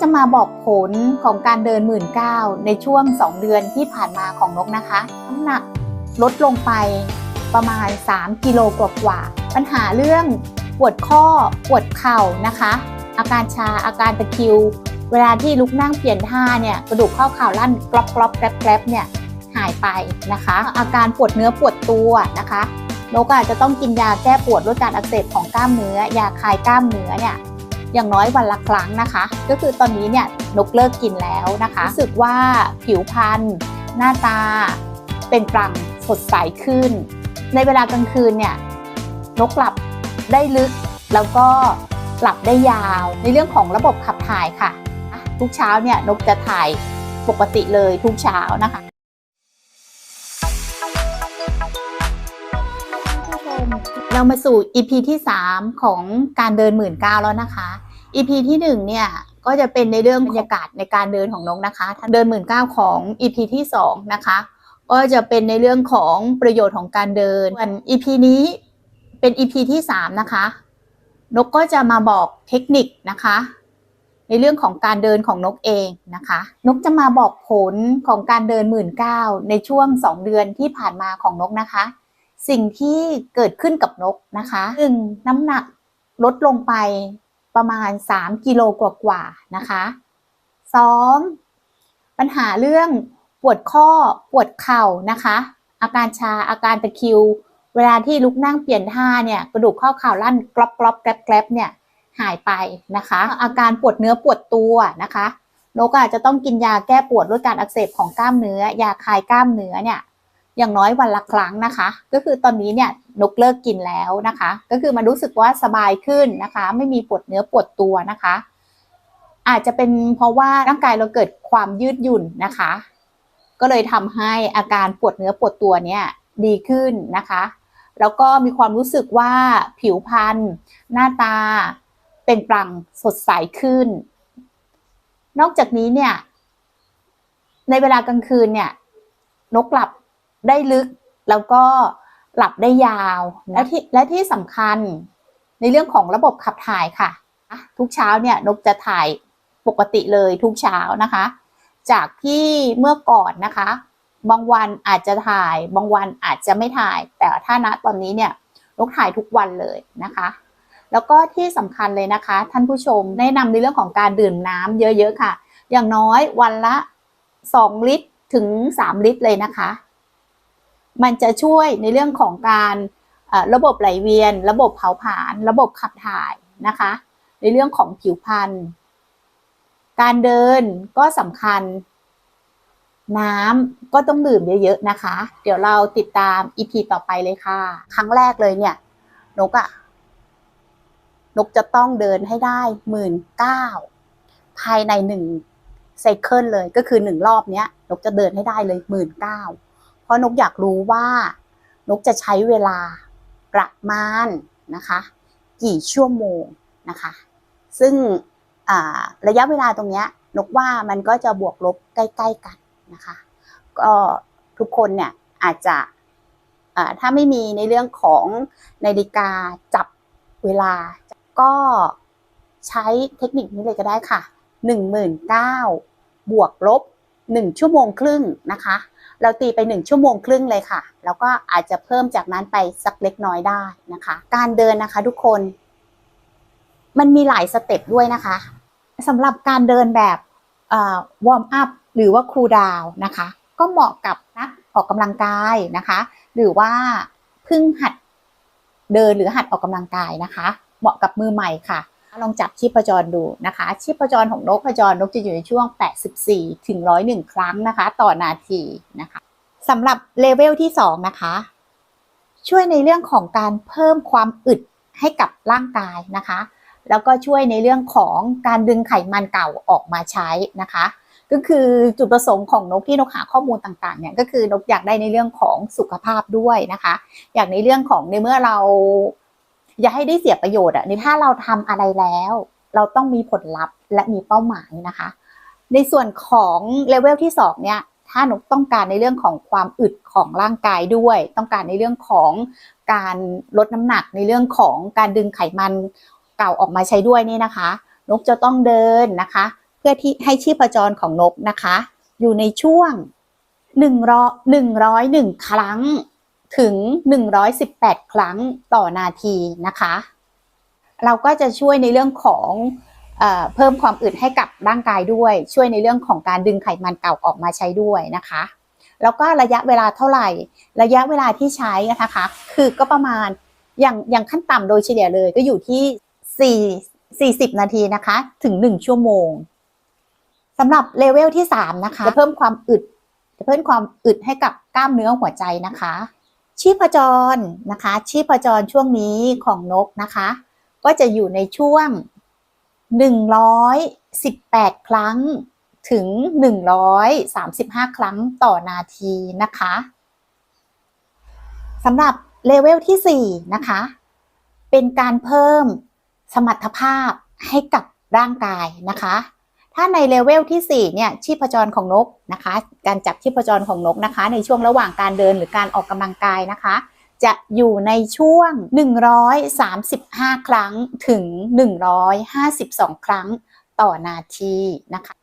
จะมาบอกผลของการเดินหมื่นเก้าในช่วง 2 เดือนที่ผ่านมาของนกนะคะน้ำหนักลดลงไปประมาณ 3 กิโลกว่าๆปัญหาเรื่องปวดข้อปวดเข่านะคะ อาการชาอาการตะคิว เวลาที่ลุกนั่งเปลี่ยนท่าเนี่ยกระดูกข้อเข่าลั่นกรอบกรอบแกรบแกรบเนี่ยหายไปนะคะ อาการปวดเนื้อปวดตัวนะคะนกอาจจะต้องกินยาแก้ปวดลดการอักเสบของกล้ามเนื้อ ยาคลายกล้ามเนื้อเนี่ย อย่างน้อยวันละครั้งนะคะ ก็คือตอนนี้เนี่ยนกเลิกกินแล้วนะคะรู้สึกว่าผิวพรรณหน้าตาเป็นปลังสดใสขึ้น ในเวลากลางคืนเนี่ยนกหลับได้ลึก แล้วก็หลับได้ยาว ในเรื่องของระบบขับถ่ายค่ะ ทุกเช้าเนี่ยนกจะถ่ายปกติเลยทุกเช้านะคะ เรามาสู่ EP ที่ 3 ของการเดินหมื่นเก้าแล้วนะคะ EP ที่ 1 เนี่ย ก็จะเป็นในเรื่องบรรยากาศในการเดินของนกนะคะเดินหมื่นเก้าของ EP ที่ 2 นะคะ ก็จะเป็นในเรื่องของประโยชน์ของการเดินส่วน EP นี้เป็น EP ที่ 3 นะคะ นกก็จะมาบอกเทคนิคนะคะ ในเรื่องของการเดินของนกเองนะคะ นกจะมาบอกผลของการเดินหมื่นเก้าในช่วง 2 เดือนที่ผ่านมาของนกนะคะ สิ่งที่เกิดขึ้นกับนกนะคะหนึ่งน้ำหนักลดลงไปประมาณ 3 กิโลกว่าๆนะคะสองปัญหาเรื่องปวดข้อปวดเข่านะคะ อาการชาอาการตะคิว เวลาที่ลุกนั่งเปลี่ยนท่าเนี่ยกระดูกข้อเข่าลั่นกรอบกรอบแกรบแกรบเนี่ยหายไปนะคะ อาการปวดเนื้อปวดตัวนะคะนกอาจจะต้องกินยาแก้ปวดลดการอักเสบของกล้ามเนื้อ ยาคลายกล้ามเนื้อเนี่ย อย่างน้อยวันละครั้งนะคะ ก็คือตอนนี้เนี่ยนกเลิกกินแล้วนะคะ ก็คือมันรู้สึกว่าสบายขึ้นนะคะ ไม่มีปวดเนื้อปวดตัวนะคะ อาจจะเป็นเพราะว่าร่างกายเราเกิดความยืดหยุ่นนะคะ ก็เลยทำให้อาการปวดเนื้อปวดตัวเนี่ยดีขึ้นนะคะ แล้วก็มีความรู้สึกว่าผิวพรรณหน้าตาเป็นปลังสดใสขึ้น นอกจากนี้เนี่ยในเวลากลางคืนเนี่ยนกหลับ ได้ลึกแล้วก็หลับได้ยาวและที่และที่สำคัญในเรื่องของระบบขับถ่ายค่ะ ทุกเช้าเนี่ยนกจะถ่ายปกติเลยทุกเช้านะคะ จากที่เมื่อก่อนนะคะ บางวันอาจจะถ่าย บางวันอาจจะไม่ถ่าย แต่ถ้าณตอนนี้เนี่ยนกถ่ายทุกวันเลยนะคะ แล้วก็ที่สำคัญเลยนะคะ ท่านผู้ชมแนะนำในเรื่องของการดื่มน้ำเยอะๆค่ะ อย่างน้อยวันละ 2 ลิตรถึง 3 ลิตรเลยนะคะ มันจะช่วยในเรื่องของการระบบไหลเวียน ระบบเผาผลาญระบบขับถ่ายนะคะ ในเรื่องของผิวพรรณการเดินก็สำคัญ น้ำก็ต้องดื่มเยอะๆนะคะ เดี๋ยวเราติดตามอีพีต่อไปเลยค่ะ ครั้งแรกเลยเนี่ย นกอะนกจะต้องเดินให้ได้หมื่นเก้าภายในหนึ่งไซเคิลเลยก็คือหนึ่งรอบเนี้ย นกจะเดินให้ได้เลยหมื่นเก้า ราะนกอยากรู้ว่านกจะใช้เวลาประมาณนะคะ กี่ชั่วโมงนะคะ ซึ่งระยะเวลาตรงนี้นกว่ามันก็จะบวกลบใกล้ ๆกันนะคะ ก็ทุกคนเนี่ยอาจจะถ้าไม่มีในเรื่องของนาฬิกาจับเวลา ก็ใช้เทคนิคนี้เลยก็ได้ค่ะ 19,000บวกลบ 1 ชั่วโมงครึ่งนะคะ เราตีไป 1 ชั่วโมงครึ่งเลยค่ะ แล้วก็อาจจะเพิ่มจากนั้นไปสักเล็กน้อยได้นะคะ การเดินนะคะทุกคน มันมีหลายสเต็ปด้วยนะคะสำหรับการเดินแบบวอร์มอัพหรือว่าคูลดาวนะคะ ก็เหมาะกับนักออกกำลังกายนะคะ หรือว่าเพิ่งหัดเดินหรือหัดออกกำลังกายนะคะ เหมาะกับมือใหม่ค่ะ ลองจับชีพจรดูนะคะ ชีพจรของนกพจรนกจะอยู่ในช่วง 84 ถึง 101 ครั้งนะคะ ต่อนาทีนะคะสำหรับเลเวลที่ 2 นะคะ ช่วยในเรื่องของการเพิ่มความอึดให้กับร่างกายนะคะ แล้วก็ช่วยในเรื่องของการดึงไขมันเก่าออกมาใช้นะคะ ก็คือจุดประสงค์ของนกที่นกหาข้อมูลต่างๆเนี่ยก็คือนกอยากได้ในเรื่องของสุขภาพด้วยนะคะ อยากในเรื่องของในเมื่อเรา อย่าให้ได้เสียประโยชน์อะในถ้าเราทำอะไรแล้ว เราต้องมีผลลัพธ์และมีเป้าหมายนะคะ ในส่วนของเลเวลที่2เนี่ยถ้านกต้องการในเรื่องของความอึดของร่างกายด้วย ต้องการในเรื่องของการลดน้ำหนักในเรื่องของการดึงไขมันเก่าออกมาใช้ด้วยนี่นะคะ นกจะต้องเดินนะคะ เพื่อที่ให้ชีพจรของนกนะคะ อยู่ในช่วงหนึ่งร้อยหนึ่งร้อยหนึ่งครั้ง ถึงหนึ่งร้อยสิบแปดครั้งต่อนาทีนะคะ เราก็จะช่วยในเรื่องของเอเพิ่มความอึดให้กับร่างกายด้วย ช่วยในเรื่องของการดึงไขมันเก่าออกมาใช้ด้วยนะคะ แล้วก็ระยะเวลาเท่าไหร่ ระยะเวลาที่ใช้นะคะ คือก็ประมาณอย่างอย่างขั้นต่ำโดยเฉลี่ยเลยก็อยู่ที่ 4 40 นาทีนะคะ ถึง 1 ชั่วโมงสำหรับเลเวลที่ 3 นะคะ จะเพิ่มความอึดจะเพิ่มความอึดให้กับกล้ามเนื้อหัวใจนะคะ ชีพจรนะคะ ชีพจรช่วงนี้ของนกนะคะ ก็จะอยู่ในช่วง 118 ครั้งถึง 135 ครั้งต่อนาทีนะคะสำหรับเลเวลที่ 4 นะคะ เป็นการเพิ่มสมรรถภาพให้กับร่างกายนะคะ ถ้าในเลเวลที่ 4 เนี่ยชีพจรของนกนะคะ การจับชีพจรของนกนะคะ ในช่วงระหว่างการเดินหรือการออกกำลังกายนะคะ จะอยู่ในช่วง 135 ครั้งถึง 152 ครั้งต่อนาทีนะคะ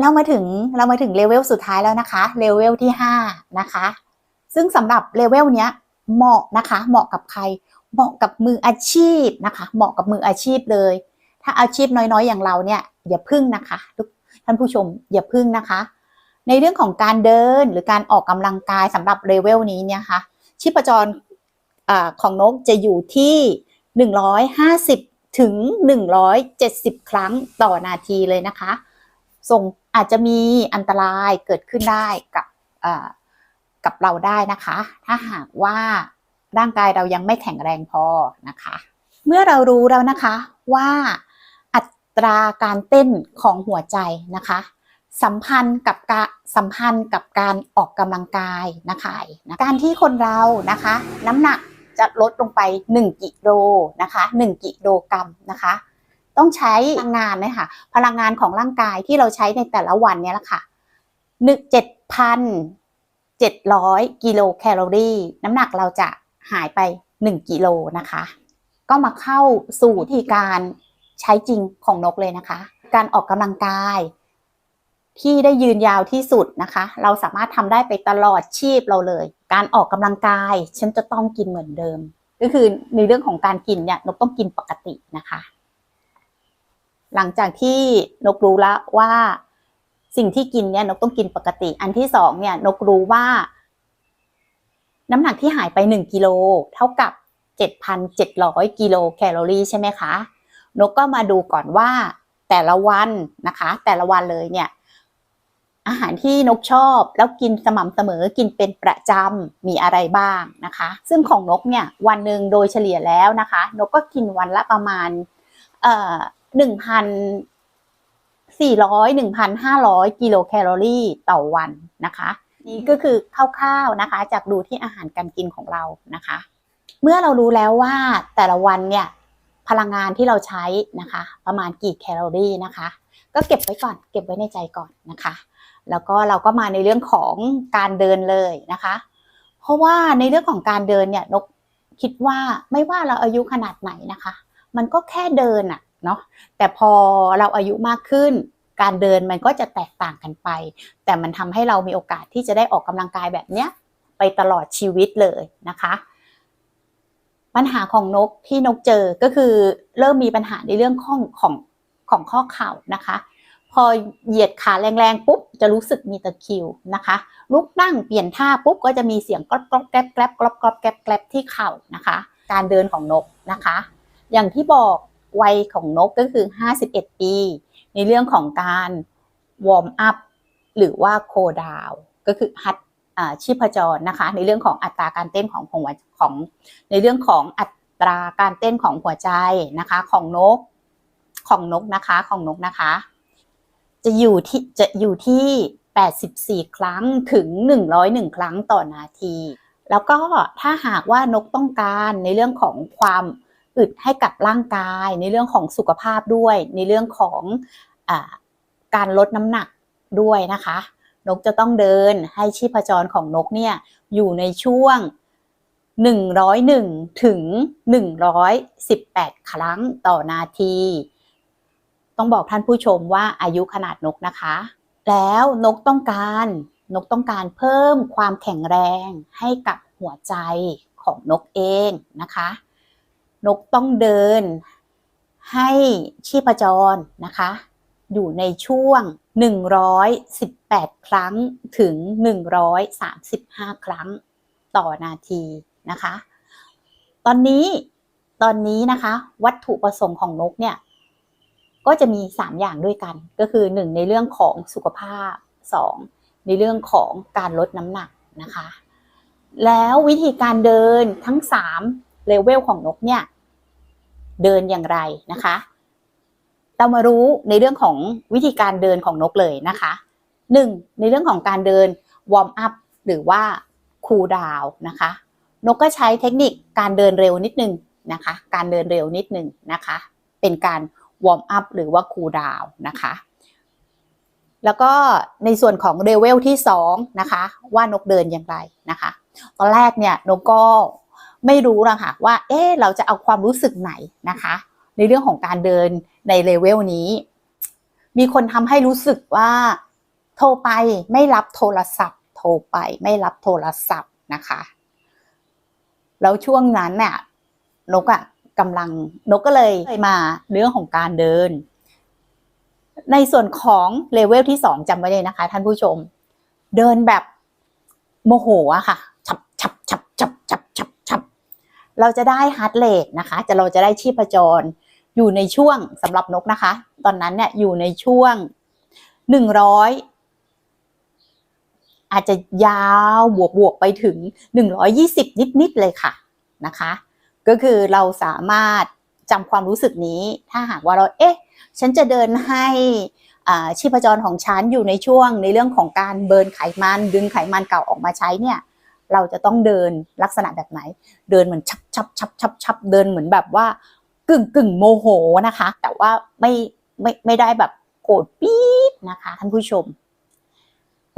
เรามาถึงเรามาถึงเลเวลสุดท้ายแล้วนะคะเลเวลที่ 5 นะคะ ซึ่งสำหรับเลเวลเนี้ยเหมาะนะคะ เหมาะกับใครเหมาะกับมืออาชีพนะคะ เหมาะกับมืออาชีพเลย ถ้าอาชีพน้อยๆ อย่างเราเนี่ยอย่าพึ่งนะคะท่านผู้ชมอย่าพึ่งนะคะ ในเรื่องของการเดินหรือการออกกำลังกายสำหรับเลเวลนี้เนี่ยค่ะชีพจรอของนกจะอยู่ที่ 150 ถึง 170 ครั้งต่อนาทีเลยนะคะส่งอาจจะมีอันตรายเกิดขึ้นได้กับกับเราได้นะคะ ถ้าหากว่าร่างกายเรายังไม่แข็งแรงพอนะคะ เมื่อเรารู้แล้วนะคะว่า ตราการเต้นของหัวใจนะคะ สัมพันธ์กับการสัมพันธ์กับการออกกำลังกายนะคะการที่คนเรานะคะ น้ำหนักจะลดลงไป 1 กิโลนะคะ1กิโลกรัมนะคะ ต้องใช้พลังงานนะคะพลังงานของร่างกายที่เราใช้ในแต่ละวันเนี่ยแหละค่ะหนึ่งเจ็ดพันเจ็ดร้อยกิโลแคลอรี่น้ำหนักเราจะหายไป 1 กิโลนะคะ ก็มาเข้าสู่วิธีการ ใช้จริงของนกเลยนะคะ การออกกำลังกายที่ได้ยืนยาวที่สุดนะคะ เราสามารถทำได้ไปตลอดชีพเราเลย การออกกำลังกาย ฉันจะต้องกินเหมือนเดิม ก็คือในเรื่องของการกินเนี่ยนกต้องกินปกตินะคะ หลังจากที่นกรู้แล้วว่า สิ่งที่กินเนี่ยนกต้องกินปกติ อันที่สองเนี่ยนกรู้ว่า น้ำหนักที่หายไป1กิโลเท่ากับ7,700กิโลแคลอรี่ใช่ไหมคะ นกก็มาดูก่อนว่าแต่ละวันนะคะ แต่ละวันเลยเนี่ย อาหารที่นกชอบแล้วกินสม่ำเสมอกินเป็นประจำมีอะไรบ้างนะคะ ซึ่งของนกเนี่ยวันหนึ่งโดยเฉลี่ยแล้วนะคะ นกก็กินวันละประมาณเอ่อหนึ่งพันสี่ร้อยหนึ่งพันห้าร้อยกิโลแคลอรี่ต่อวันนะคะ นี่ก็คือคร่าวๆนะคะ จากดูที่อาหารการกินของเรานะคะ เมื่อเรารู้แล้วว่าแต่ละวันเนี่ย พลังงานที่เราใช้นะคะ ประมาณกี่แคลอรี่นะคะ ก็เก็บไว้ก่อน เก็บไว้ในใจก่อนนะคะ แล้วก็เราก็มาในเรื่องของการเดินเลยนะคะ เพราะว่าในเรื่องของการเดินเนี่ยนกคิดว่าไม่ว่าเราอายุขนาดไหนนะคะ มันก็แค่เดินอะเนาะแต่พอเราอายุมากขึ้น การเดินมันก็จะแตกต่างกันไป แต่มันทำให้เรามีโอกาสที่จะได้ออกกำลังกายแบบเนี้ยไปตลอดชีวิตเลยนะคะ ปัญหาของนกที่นกเจอก็คือเริ่มมีปัญหาในเรื่องของของของข้อเข่านะคะ พอเหยียดขาแรงๆปุ๊บจะรู้สึกมีตะคิวนะคะลุกนั่งเปลี่ยนท่าปุ๊บก็จะมีเสียงกรอบกรอบแกรบแกรบกรอบกรอบแกรบแกรบที่เข่านะคะ การเดินของนกนะคะ อย่างที่บอกวัยของนกก็คือ 51 ปี ในเรื่องของการวอร์มอัพหรือว่าโคดาวก็คือฮัด ชีพจรนะคะ ในเรื่องของอัตราการเต้นของหัวของในเรื่องของอัตราการเต้นของหัวใจนะคะ ของนกของนกนะคะของนกนะคะ จะอยู่ที่จะอยู่ที่ 84 ครั้งถึง 101 ครั้งต่อนาที แล้วก็ถ้าหากว่านกต้องการในเรื่องของความอึดให้กับร่างกาย ในเรื่องของสุขภาพด้วย ในเรื่องของอการลดน้ำหนักด้วยนะคะ นกจะต้องเดินให้ชีพจรของนกเนี่ยอยู่ในช่วง 101 ถึง 118 ครั้งต่อนาที ต้องบอกท่านผู้ชมว่าอายุขนาดนกนะคะ แล้วนกต้องการนกต้องการเพิ่มความแข็งแรงให้กับหัวใจของนกเองนะคะ นกต้องเดินให้ชีพจรนะคะ อยู่ในช่วง 118 ครั้งถึง 135 ครั้งต่อนาทีนะคะ ตอนนี้ตอนนี้นะคะ วัตถุประสงค์ของนกเนี่ย ก็จะมี 3 อย่างด้วยกัน ก็คือ 1 ในเรื่องของสุขภาพ 2 ในเรื่องของการลดน้ำหนักนะคะ แล้ววิธีการเดินทั้ง3เลเวลของนกเนี่ย เดินอย่างไรนะคะ เรามารู้ในเรื่องของวิธีการเดินของนกเลยนะคะ 1. ในเรื่องของการเดินวอร์มอัพหรือว่าคูลดาวนะคะ นกก็ใช้เทคนิคการเดินเร็วนิดนึงนะคะ การเดินเร็วนิดนึงนะคะ เป็นการวอร์มอัพหรือว่าคูลดาวนะคะ แล้วก็ในส่วนของเลเวลที่2นะคะว่านกเดินอย่างไรนะคะ ตอนแรกเนี่ยนกก็ไม่รู้หรอกค่ะว่า เอ๊ะเราจะเอาความรู้สึกไหนนะคะ ในเรื่องของการเดินในเลเวลนี้ มีคนทำให้รู้สึกว่า โทรไปไม่รับโทรศัพท์ โทรไปไม่รับโทรศัพท์นะคะ แล้วช่วงนั้นเนี่ยนกอะกำลังนกก็เลยมาเรื่องของการเดิน ในส่วนของเลเวลที่สองจำไว้เลยนะคะ ท่านผู้ชม เดินแบบโมโหอะค่ะ เราจะได้ฮาร์ดเรทนะคะ จะเราจะได้ชีพจร อยู่ในช่วงสำหรับนกนะคะ ตอนนั้นเนี่ยอยู่ในช่วงหนึ่งร้อยอาจจะยาวบวกบวกไปถึงหนึ่งร้อยี่สิบนิด ๆ เลยค่ะนะคะ ก็คือเราสามารถจำความรู้สึกนี้ ถ้าหากว่าเราเอ๊ะ ฉันจะเดินให้อ่าชีพจรของฉันอยู่ในช่วงในเรื่องของการเบิร์นไขมัน ดึงไขมันเก่าออกมาใช้เนี่ย เราจะต้องเดินลักษณะแบบไหน เดินเหมือนชับชับชับชับชับเดินเหมือนแบบว่ากึ่งกึ่งโมโหนะคะ แต่ว่าไม่ไม่ไม่ได้แบบโกรธปี๊ดนะคะท่านผู้ชม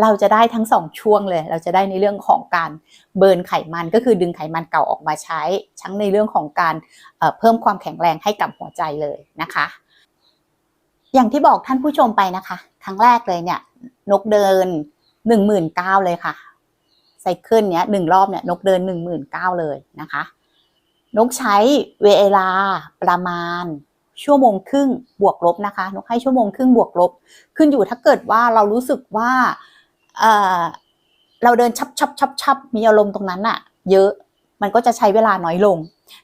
เราจะได้ทั้งสองช่วงเลย เราจะได้ในเรื่องของการเบิร์นไขมันก็คือดึงไขมันเก่าออกมาใช้ ทั้งในเรื่องของการเอ่อเพิ่มความแข็งแรงให้กับหัวใจเลยนะคะ อย่างที่บอกท่านผู้ชมไปนะคะ ครั้งแรกเลยเนี่ย นกเดินหนึ่งหมื่นเก้าเลยค่ะ ไซเคิลเนี้ยหนึ่งรอบเนี่ยนกเดินหนึ่งหมื่นเก้าเลยนะคะ นกใช้เวลาประมาณชั่วโมงครึ่งบวกลบนะคะ นกให้ชั่วโมงครึ่งบวกลบ ขึ้นอยู่ถ้าเกิดว่าเรารู้สึกว่าเออเราเดินชับชับชับชับมีอารมณ์ตรงนั้นอะเยอะมันก็จะใช้เวลาน้อยลง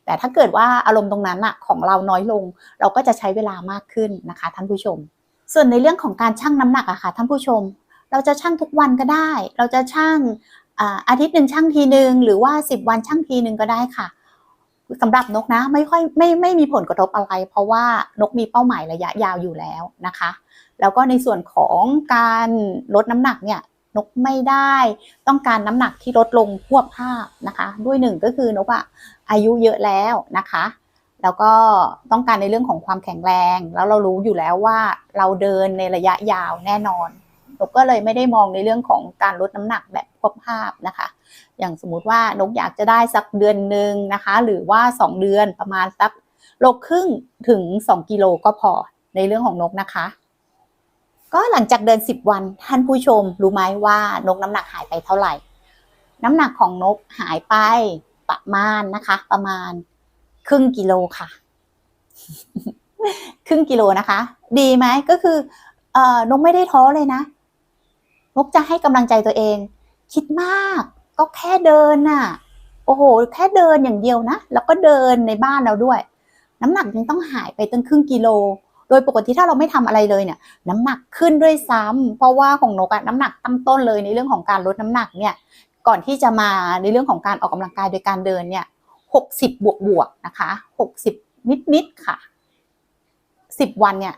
แต่ถ้าเกิดว่าอารมณ์ตรงนั้นอะของเราน้อยลง เราก็จะใช้เวลามากขึ้นนะคะ ท่านผู้ชม ส่วนในเรื่องของการชั่งน้ำหนักอะค่ะท่านผู้ชม เราจะชั่งทุกวันก็ได้ เราจะชั่ง อาทิตย์หนึ่งชั่งทีหนึ่งหรือว่าสิบวันชั่งทีหนึ่งก็ได้ค่ะสำหรับนกนะไม่ค่อยไม่ไม่มีผลกระทบอะไร เพราะว่านกมีเป้าหมายระยะยาวอยู่แล้วนะคะ แล้วก็ในส่วนของการลดน้ำหนักเนี่ยนกไม่ได้ต้องการน้ำหนักที่ลดลงพวบภาพนะคะ ด้วยหนึ่งก็คือนกอะอายุเยอะแล้วนะคะ แล้วก็ต้องการในเรื่องของความแข็งแรง แล้วเรารู้อยู่แล้วว่าเราเดินในระยะยาวแน่นอน นกก็เลยไม่ได้มองในเรื่องของการลดน้ำหนักแบบควบภาพนะคะ อย่างสมมุติว่านกอยากจะได้สักเดือนหนึ่งนะคะ หรือว่า 2 เดือนประมาณสักโลครึ่งถึง 2 กิโลก็พอในเรื่องของนกนะคะ ก็หลังจากเดิน 10 วันท่านผู้ชมรู้ไหมว่านกน้ำหนักหายไปเท่าไหร่ น้ำหนักของนกหายไปประมาณนะคะ ประมาณครึ่งกิโลค่ะ ครึ่งกิโลนะคะ ดีไหมก็คือเออนกไม่ได้ท้อเลยนะ กจะให้กำลังใจตัวเอง คิดมากก็แค่เดินน่ะ โอ้โห แค่เดินอย่างเดียวนะ แล้วก็เดินในบ้านเราด้วย น้ำหนักยังต้องหายไปตั้งครึ่งกิโล โดยปกติถ้าเราไม่ทำอะไรเลยเนี่ย น้ำหนักขึ้นด้วยซ้ำเพราะว่าของนกอะน้ำหนักตั้งต้นเลยในเรื่องของการลดน้ำหนักเนี่ย ก่อนที่จะมาในเรื่องของการออกกำลังกายโดยการเดินเนี่ยหกสิบบวกบวกนะคะหกสิบนิดนิดค่ะสิบวันเนี่ย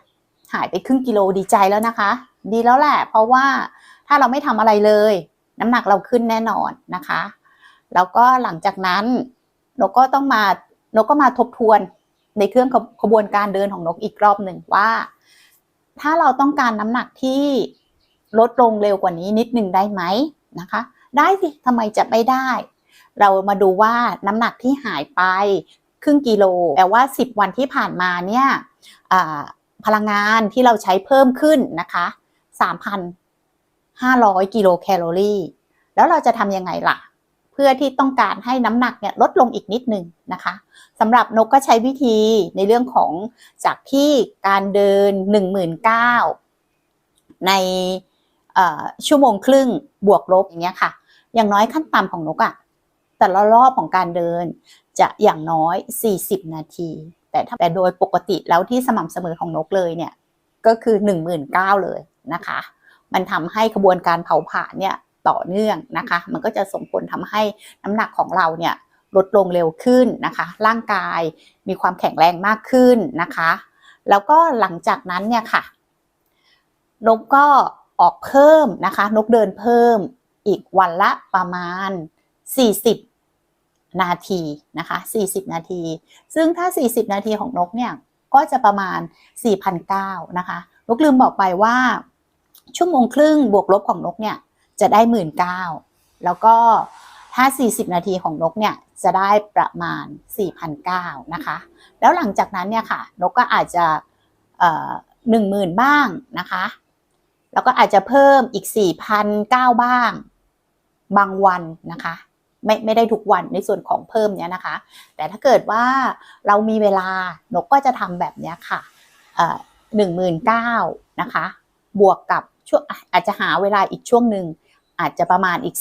หายไปครึ่งกิโลดีใจแล้วนะคะ ดีแล้วแหละ เพราะว่า ถ้าเราไม่ทำอะไรเลย น้ำหนักเราขึ้นแน่นอนนะคะ แล้วก็หลังจากนั้นนกก็ต้องมานกก็มาทบทวนในเครื่องขบวนการเดินของนกอีกรอบหนึ่งว่า ถ้าเราต้องการน้ำหนักที่ลดลงเร็วกว่านี้นิดหนึ่งได้ไหมนะคะ ได้สิทำไมจะไม่ได้ เรามาดูว่าน้ำหนักที่หายไปครึ่งกิโลแต่ว่า 10 วันที่ผ่านมาเนี่ยพลังงานที่เราใช้เพิ่มขึ้นนะคะ 500 กิโลแคลอรี่ แล้วเราจะทำยังไงล่ะ เพื่อที่ต้องการให้น้ำหนักเนี่ยลดลงอีกนิดนึงนะคะสำหรับนกก็ใช้วิธีในเรื่องของจากที่การเดิน 19,000ในชั่วโมงครึ่งบวกลบอย่างเงี้ยค่ะ อย่างน้อยขั้นต่ำของนกอะ่ะแต่ละรอบของการเดินจะอย่างน้อย 40 นาที แต่ถ้าแต่โดยปกติแล้วที่สม่ำเสมอของนกเลยเนี่ย ก็คือ 19,000เลยนะคะ มันทำให้กระบวนการเผาผลาญเนี่ยต่อเนื่องนะคะ มันก็จะส่งผลทำให้น้ำหนักของเราเนี่ยลดลงเร็วขึ้นนะคะ ร่างกายมีความแข็งแรงมากขึ้นนะคะ แล้วก็หลังจากนั้นเนี่ยค่ะ นกก็ออกเพิ่มนะคะ นกเดินเพิ่มอีกวันละประมาณ 40 นาทีนะคะ 40 นาที ซึ่งถ้า 40 นาทีของนกเนี่ยก็จะประมาณ4,900นะคะ นกลืมบอกไปว่า ชั่วโมงครึ่งบวกลบของนกเนี่ยจะได้19,000แล้วก็ถ้า 40 นาทีของนกเนี่ยจะได้ประมาณ4,900นะคะ แล้วหลังจากนั้นเนี่ยค่ะ นกก็อาจจะเอ่อ10,000บ้างนะคะ แล้วก็อาจจะเพิ่มอีก4,900บ้าง บางวันนะคะ ไม่ไม่ได้ทุกวันในส่วนของเพิ่มเนี้ยนะคะ แต่ถ้าเกิดว่าเรามีเวลานกก็จะทำแบบเนี้ยค่ะหนึ่งหมื่นเก้านะคะ บวกกับ ช่วงอาจจะหาเวลาอีกช่วงหนึ่งอาจจะประมาณอีก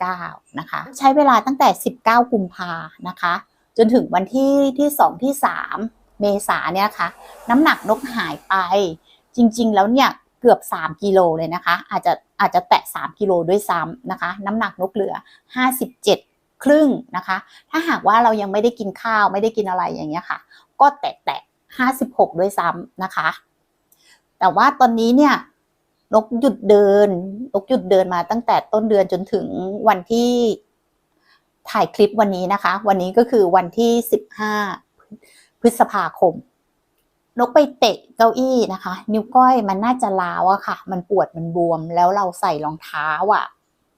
4,900นะคะ ใช้เวลาตั้งแต่ 19 กุมภานะคะ จนถึงวันที่ที่ 2 ที่ 3 เมษาเนี่ยค่ะ น้ำหนักนกหายไป จริงๆ แล้วเนี่ยเกือบ 3 กิโลเลยนะคะ อาจจะอาจจะแตะ 3 กิโลด้วยซ้ำนะคะ น้ำหนักนกเหลือ 57 ครึ่งนะคะ ถ้าหากว่าเรายังไม่ได้กินข้าวไม่ได้กินอะไรอย่างเงี้ยค่ะ ก็แตะแตะ56 ด้วยซ้ำนะคะ แต่ว่าตอนนี้เนี่ย นกหยุดเดิน นกหยุดเดินมาตั้งแต่ต้นเดือนจนถึงวันที่ถ่ายคลิปวันนี้นะคะ วันนี้ก็คือวันที่ 15 พฤษภาคม นกไปเตะเก้าอี้นะคะ นิ้วก้อยมันน่าจะล้าวอะค่ะ มันปวดมันบวม แล้วเราใส่รองเท้าอะ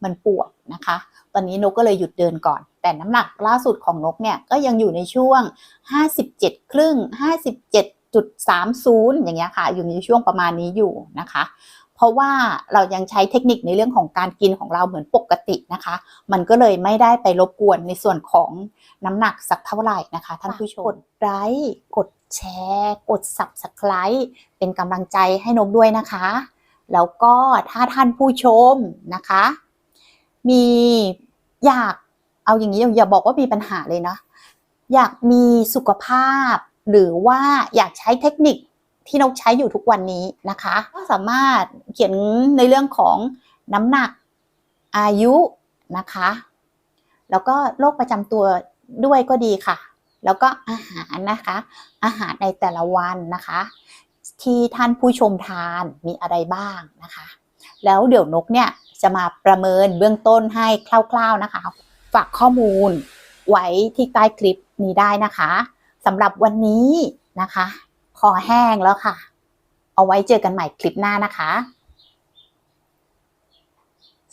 มันปวดนะคะ ตอนนี้นกก็เลยหยุดเดินก่อน แต่น้ำหนักล่าสุดของนกเนี่ยก็ยังอยู่ในช่วง 57 ครึ่ง 57.30 อย่างเงี้ยค่ะ อยู่ในช่วงประมาณนี้อยู่นะคะ ราะว่าเรายังใช้เทคนิคในเรื่องของการกินของเราเหมือนปกตินะคะ มันก็เลยไม่ได้ไปรบกวนในส่วนของน้ำหนักสักเท่าไหร่นะคะท่านผู้ชมกดไลค์กดแชร์ กด subscribe เป็นกำลังใจให้นกด้วยนะคะ แล้วก็ถ้าท่านผู้ชมนะคะ มีอยากเอาอย่างนี้อย่าบอกว่ามีปัญหาเลยนะ อยากมีสุขภาพหรือว่าอยากใช้เทคนิค ที่นกใช้อยู่ทุกวันนี้นะคะ ก็สามารถเขียนในเรื่องของน้ำหนักอายุนะคะ แล้วก็โรคประจำตัวด้วยก็ดีค่ะ แล้วก็อาหารนะคะ อาหารในแต่ละวันนะคะ ที่ท่านผู้ชมทานมีอะไรบ้างนะคะ แล้วเดี๋ยวนกเนี่ยจะมาประเมินเบื้องต้นให้คร่าวๆนะคะ ฝากข้อมูลไว้ที่ใต้คลิปนี้ได้นะคะสำหรับวันนี้นะคะ อแห้งแล้วค่ะ เอาไว้เจอกันใหม่คลิปหน้านะคะ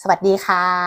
สวัสดีค่ะ